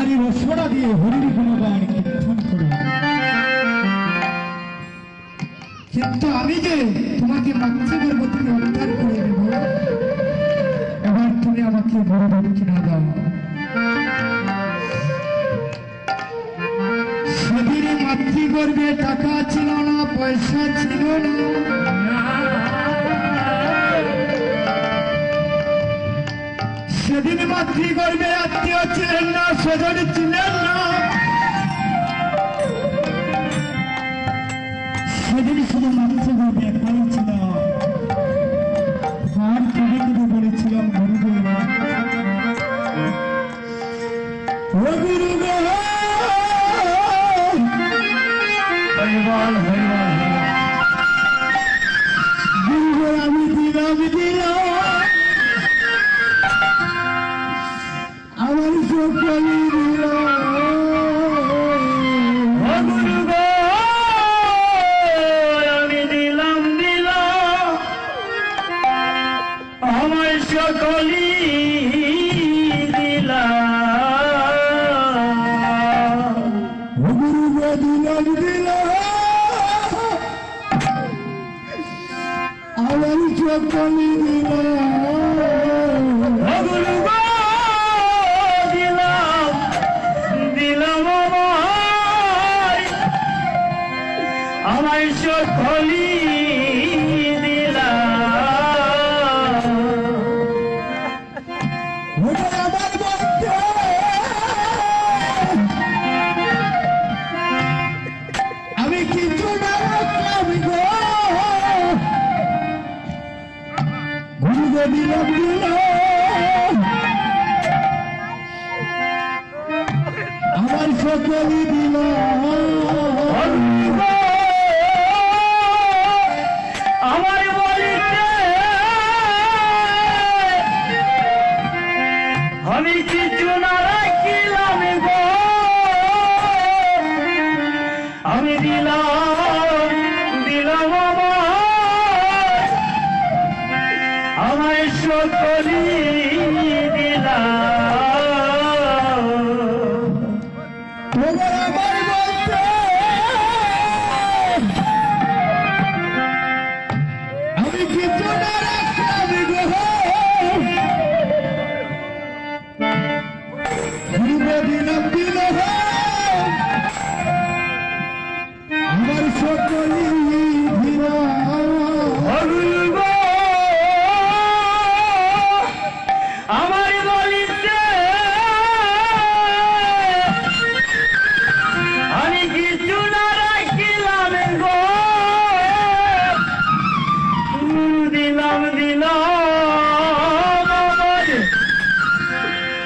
তাহারই রসনা দিয়ে হরির গুণগান কীর্তন করে। কিন্তু আমি যে তোমাকে মাতৃগর্ভ থেকে উদ্ধার করে দেব, এবার তুমি আমাকে বড় দক্ষিণা দাও। সেদিন মাতৃগর্ভে টাকা ছিল না, পয়সা ছিল না। সেদিন মাতৃগর্ভে আত্মীয় ছিলেন না, স্বজন ছিলেন না। সেদিন শুধু মাতৃগর্ভে একটাই ছিল। আর কেঁদে কেঁদে আমি দিলাম দিলাম। আমার সকলে আমি কিছু না রাখলাম গো দিলাম আমার সকলই দিলাম। আমি কিছু না রাখিলাম গো আমি দিলাম দিলাম আমার সকলি দিলাম। গুরুদেব দিলাম দিলাম আমার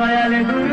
দয়াল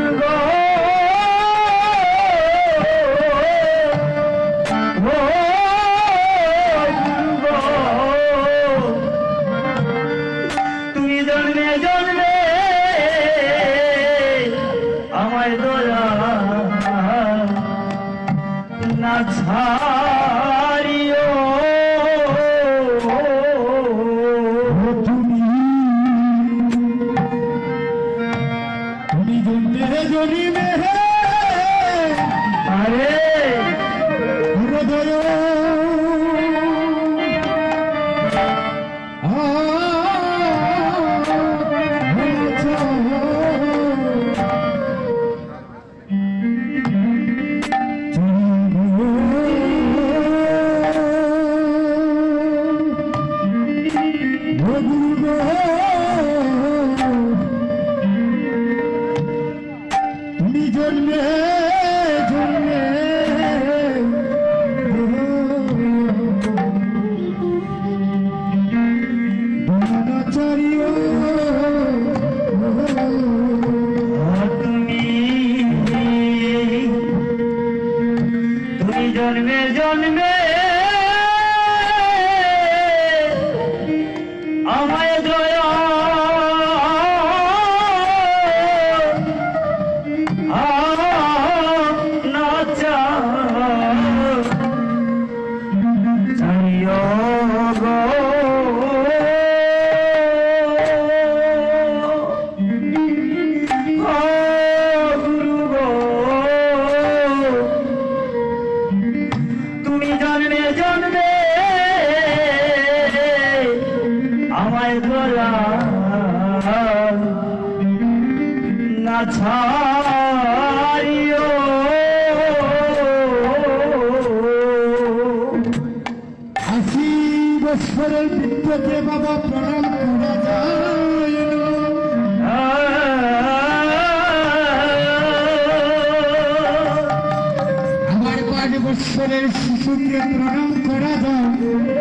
ছাড়িও আশি বৎসরের বিদ্যতে বাবা প্রণাম করা যায়। আমার পাঁচ বৎসরের শিশুকে প্রণাম করা যায়।